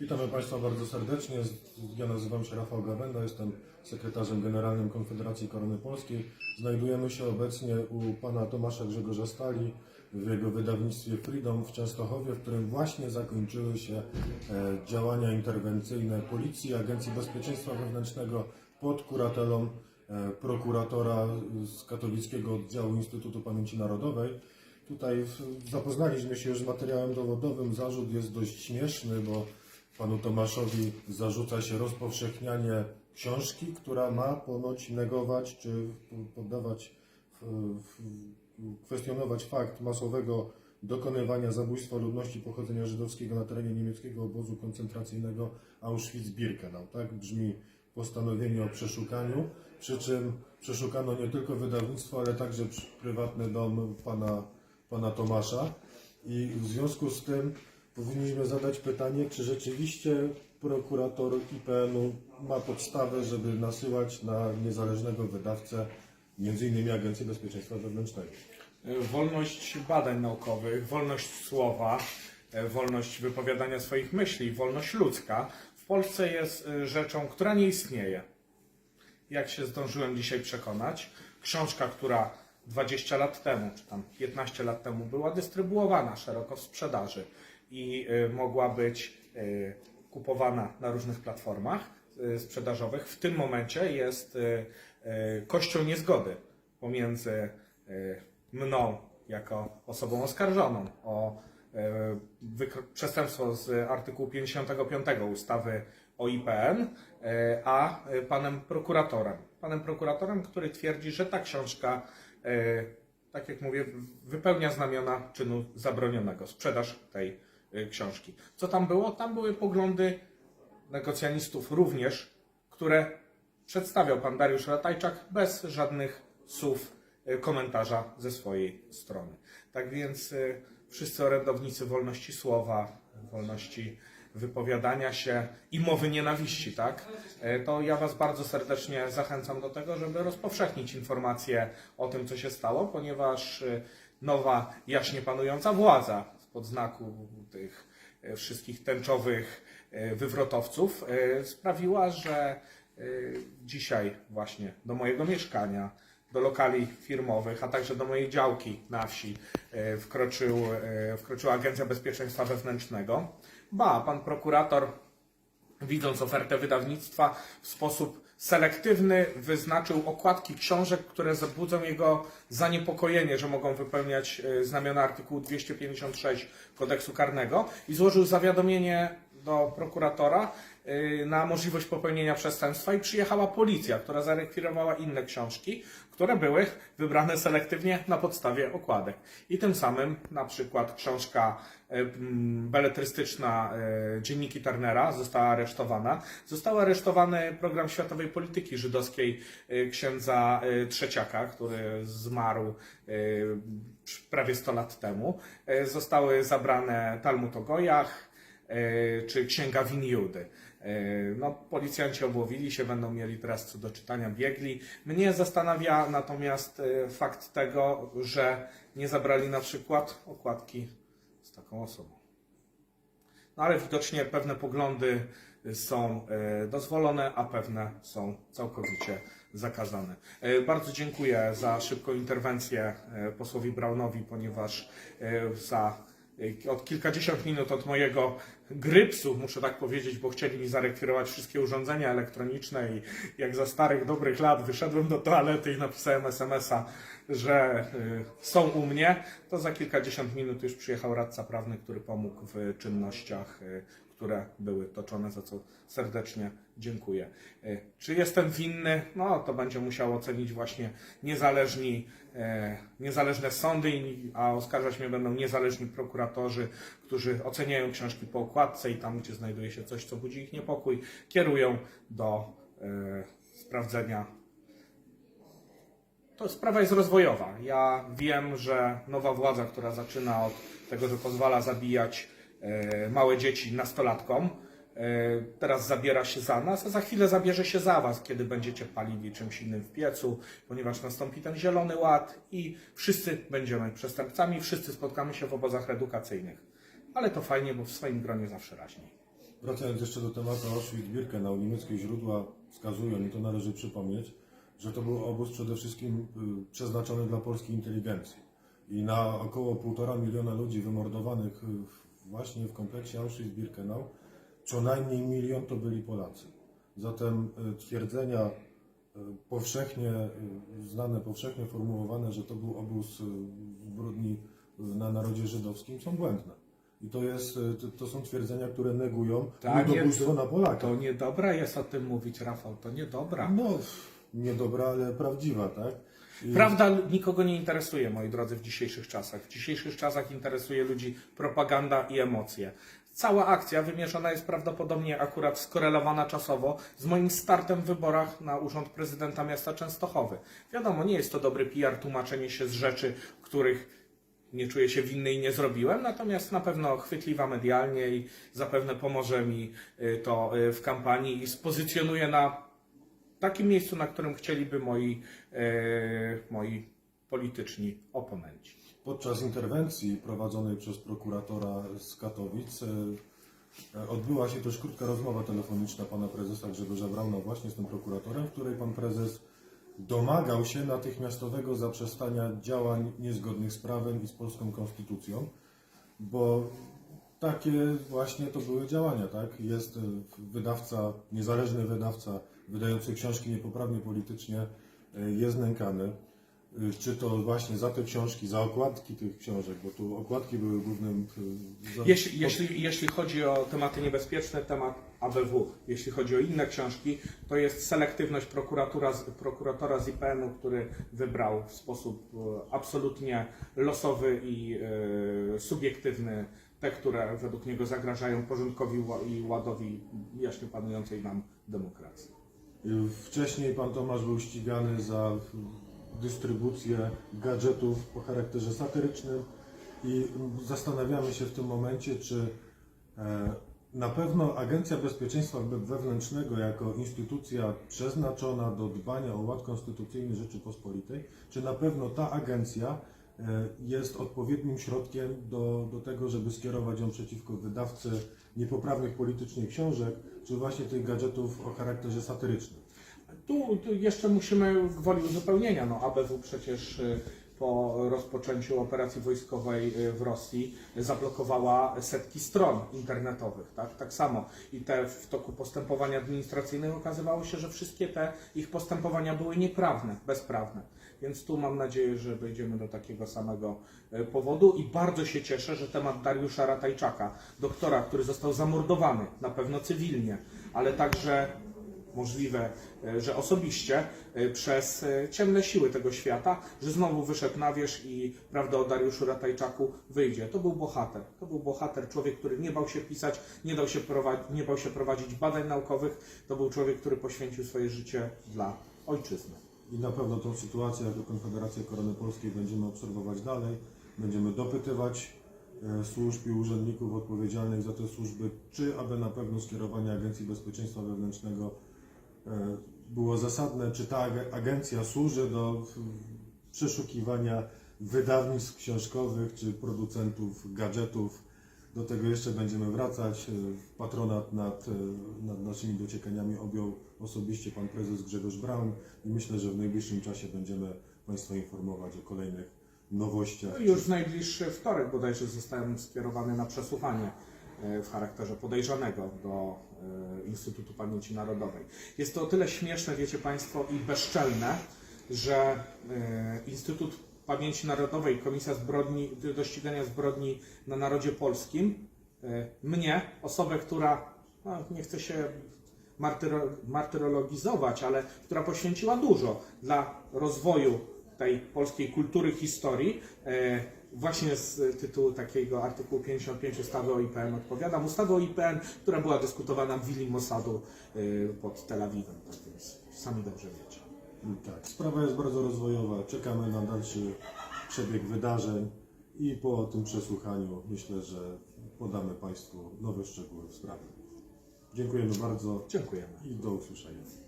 Witamy Państwa bardzo serdecznie. Ja nazywam się Rafał Gawenda, jestem sekretarzem generalnym Konfederacji Korony Polskiej. Znajdujemy się obecnie u pana Tomasza Grzegorza Stali w jego wydawnictwie Freedom w Częstochowie, w którym właśnie zakończyły się e, działania interwencyjne Policji, Agencji Bezpieczeństwa Wewnętrznego pod kuratelą e, prokuratora z katowickiego oddziału Instytutu Pamięci Narodowej. Tutaj zapoznaliśmy się już z materiałem dowodowym. Zarzut jest dość śmieszny, bo panu Tomaszowi zarzuca się rozpowszechnianie książki, która ma ponoć negować czy poddawać, kwestionować fakt masowego dokonywania zabójstwa ludności pochodzenia żydowskiego na terenie niemieckiego obozu koncentracyjnego Auschwitz-Birkenau. Tak brzmi postanowienie o przeszukaniu, przy czym przeszukano nie tylko wydawnictwo, ale także prywatny dom pana, pana Tomasza. I w związku z tym powinniśmy zadać pytanie, czy rzeczywiście prokurator IPN-u ma podstawę, żeby nasyłać na niezależnego wydawcę, m.in. Agencję Bezpieczeństwa Wewnętrznego. wolność badań naukowych, wolność słowa, e, wolność wypowiadania swoich myśli, wolność ludzka w Polsce jest e, rzeczą, która nie istnieje. Jak się zdążyłem dzisiaj przekonać, książka, która 20 lat temu, czy tam 15 lat temu była dystrybuowana szeroko w sprzedaży i e, mogła być e, kupowana na różnych platformach e, sprzedażowych, w tym momencie jest kością niezgody pomiędzy mną jako osobą oskarżoną o przestępstwo z artykułu 55 ustawy o IPN, a panem prokuratorem. Panem prokuratorem, który twierdzi, że ta książka, tak jak mówię, wypełnia znamiona czynu zabronionego, sprzedaż tej książki. Co tam było? Tam były poglądy negocjanistów również, które przedstawiał pan Dariusz Ratajczak bez żadnych słów e, komentarza ze swojej strony. Tak więc e, wszyscy orędownicy wolności słowa, wolności wypowiadania się i mowy nienawiści, tak? To ja Was bardzo serdecznie zachęcam do tego, żeby rozpowszechnić informacje o tym, co się stało, ponieważ nowa, jaśnie panująca władza spod znaku tych e, wszystkich tęczowych e, wywrotowców e, sprawiła, że dzisiaj właśnie do mojego mieszkania, do lokali firmowych, a także do mojej działki na wsi wkroczył, wkroczyła Agencja Bezpieczeństwa Wewnętrznego. Ba, pan prokurator widząc ofertę wydawnictwa, w sposób selektywny wyznaczył okładki książek, które zabudzą jego zaniepokojenie, że mogą wypełniać e, znamiona artykułu 256 kodeksu karnego i złożył zawiadomienie do prokuratora e, na możliwość popełnienia przestępstwa i przyjechała policja, która zarekwirowała inne książki, które były wybrane selektywnie na podstawie okładek. I tym samym na przykład książka m, beletrystyczna e, Dzienniki Turnera została aresztowana. Został aresztowany program światowej polityki żydowskiej księdza Trzeciaka, który zmarł prawie 100 lat temu. Zostały zabrane Talmud o Gojach, czy Księga Win Judy. E, No, policjanci obłowili się, będą mieli teraz co do czytania biegli. Mnie zastanawia natomiast e, fakt tego, że nie zabrali na przykład okładki z taką osobą. No ale widocznie pewne poglądy są e, dozwolone, a pewne są całkowicie zakazane. E, Bardzo dziękuję za szybką interwencję e, posłowi Braunowi, ponieważ e, za e, od kilkadziesiąt minut od mojego grypsu, muszę tak powiedzieć, bo chcieli mi zarekwirować wszystkie urządzenia elektroniczne i jak za starych, dobrych lat wyszedłem do toalety i napisałem SMS-a, że y, są u mnie, to za kilkadziesiąt minut już przyjechał radca prawny, który pomógł w czynnościach, y, które były toczone, za co serdecznie dziękuję. Y, Czy jestem winny? No, to będzie musiał ocenić właśnie niezależni, e, niezależne sądy, a oskarżać mnie będą niezależni prokuratorzy, którzy oceniają książki po okładce i tam, gdzie znajduje się coś, co budzi ich niepokój, kierują do e, sprawdzenia to sprawa jest rozwojowa. Ja wiem, że nowa władza, która zaczyna od tego, że pozwala zabijać e, małe dzieci nastolatkom, e, teraz zabiera się za nas, a za chwilę zabierze się za was, kiedy będziecie palili czymś innym w piecu, ponieważ nastąpi ten zielony ład i wszyscy będziemy przestępcami, wszyscy spotkamy się w obozach edukacyjnych. Ale to fajnie, bo w swoim gronie zawsze raźniej. Wracając jeszcze do tematu Auschwitz-Birkenau, niemieckie źródła wskazują, i to należy przypomnieć, że to był obóz przede wszystkim y, przeznaczony dla polskiej inteligencji. I na około półtora miliona ludzi wymordowanych y, właśnie w kompleksie Auschwitz-Birkenau, co najmniej milion to byli Polacy. Zatem y, twierdzenia y, powszechnie y, znane, powszechnie formułowane, że to był obóz zbrodni na narodzie żydowskim są błędne. I to, jest, to, są twierdzenia, które negują Tak, ludobójstwo na Polakach. To niedobra jest o tym mówić, Rafał, to niedobra. No, niedobra, ale prawdziwa, tak? Prawda nikogo nie interesuje, moi drodzy, w dzisiejszych czasach. W dzisiejszych czasach interesuje ludzi propaganda i emocje. Cała akcja wymierzona jest prawdopodobnie akurat skorelowana czasowo z moim startem w wyborach na urząd prezydenta miasta Częstochowy. Wiadomo, nie jest to dobry PR, tłumaczenie się z rzeczy, których nie czuję się winny i nie zrobiłem, natomiast na pewno chwytliwa medialnie i zapewne pomoże mi y, to y, w kampanii i spozycjonuje na takim miejscu, na którym chcieliby moi, e, moi polityczni oponenci. Podczas interwencji prowadzonej przez prokuratora z Katowic e, odbyła się też krótka rozmowa telefoniczna pana prezesa Grzegorza Brauna właśnie z tym prokuratorem, w której pan prezes domagał się natychmiastowego zaprzestania działań niezgodnych z prawem i z polską konstytucją, bo takie właśnie to były działania, tak? Jest wydawca, niezależny wydawca wydający książki niepoprawnie politycznie e, jest nękany. E, Czy to właśnie za te książki, za okładki tych książek, bo tu okładki były głównym... e, za- Jeśli, jeśli, jeśli chodzi o tematy niebezpieczne, temat ABW, jeśli chodzi o inne książki, to jest selektywność prokuratura, prokuratora z IPN-u, który wybrał w sposób absolutnie losowy i e, subiektywny te, które według niego zagrażają porządkowi i ładowi jaśnie panującej nam demokracji. Wcześniej pan Tomasz był ścigany za dystrybucję gadżetów o charakterze satyrycznym i zastanawiamy się w tym momencie, czy e, na pewno Agencja Bezpieczeństwa We- Wewnętrznego jako instytucja przeznaczona do dbania o ład konstytucyjny Rzeczypospolitej, czy na pewno ta agencja jest odpowiednim środkiem do, do tego, żeby skierować ją przeciwko wydawcy niepoprawnych politycznie książek, czy właśnie tych gadżetów o charakterze satyrycznym. Tu, tu jeszcze musimy gwoli uzupełnienia. No, ABW przecież y, po rozpoczęciu operacji wojskowej y, w Rosji zablokowała setki stron internetowych. Tak, tak samo. I te w toku postępowań administracyjnych okazywało się, że wszystkie te ich postępowania były nieprawne, bezprawne. Więc tu mam nadzieję, że dojdziemy do takiego samego y, powodu i bardzo się cieszę, że temat Dariusza Ratajczaka, doktora, który został zamordowany, na pewno cywilnie, ale także możliwe, e, że osobiście e, przez e, ciemne siły tego świata, że znowu wyszedł na wierzch i prawda o Dariuszu Ratajczaku wyjdzie. To był bohater. To był bohater, człowiek, który nie bał się pisać, nie, dał się nie bał się prowadzić badań naukowych. To był człowiek, który poświęcił swoje życie dla ojczyzny. I na pewno tą sytuację jako Konfederacja Korony Polskiej będziemy obserwować dalej. Będziemy dopytywać e, służb i urzędników odpowiedzialnych za te służby, czy aby na pewno skierowanie Agencji Bezpieczeństwa Wewnętrznego e, było zasadne, czy ta ag- agencja służy do przeszukiwania wydawnictw książkowych, czy producentów gadżetów. Do tego jeszcze będziemy wracać. E, Patronat nad, e, nad naszymi dociekaniami objął osobiście pan prezes Grzegorz Braun i myślę, że w najbliższym czasie będziemy Państwa informować o kolejnych nowościach. No już w najbliższy wtorek bodajże zostałem skierowany na przesłuchanie e, w charakterze podejrzanego do Instytutu Pamięci Narodowej. Jest to o tyle śmieszne, wiecie Państwo, i bezczelne, że Instytut Pamięci Narodowej, Komisja Zbrodni, do ścigania zbrodni na narodzie polskim, e, mnie, osobę, która, no, nie chce się martyro, martyrologizować, ale która poświęciła dużo dla rozwoju tej polskiej kultury, historii, e, właśnie z tytułu takiego artykułu 55 ustawy o IPN odpowiadam. Ustawy o IPN, która była dyskutowana w willi Mossadu e, pod Tel Awiwem, tak więc sami dobrze wiecie. Tak, sprawa jest bardzo rozwojowa. Czekamy na dalszy przebieg wydarzeń i po tym przesłuchaniu myślę, że podamy Państwu nowe szczegóły w sprawie. Dziękujemy bardzo Dziękujemy. i do usłyszenia.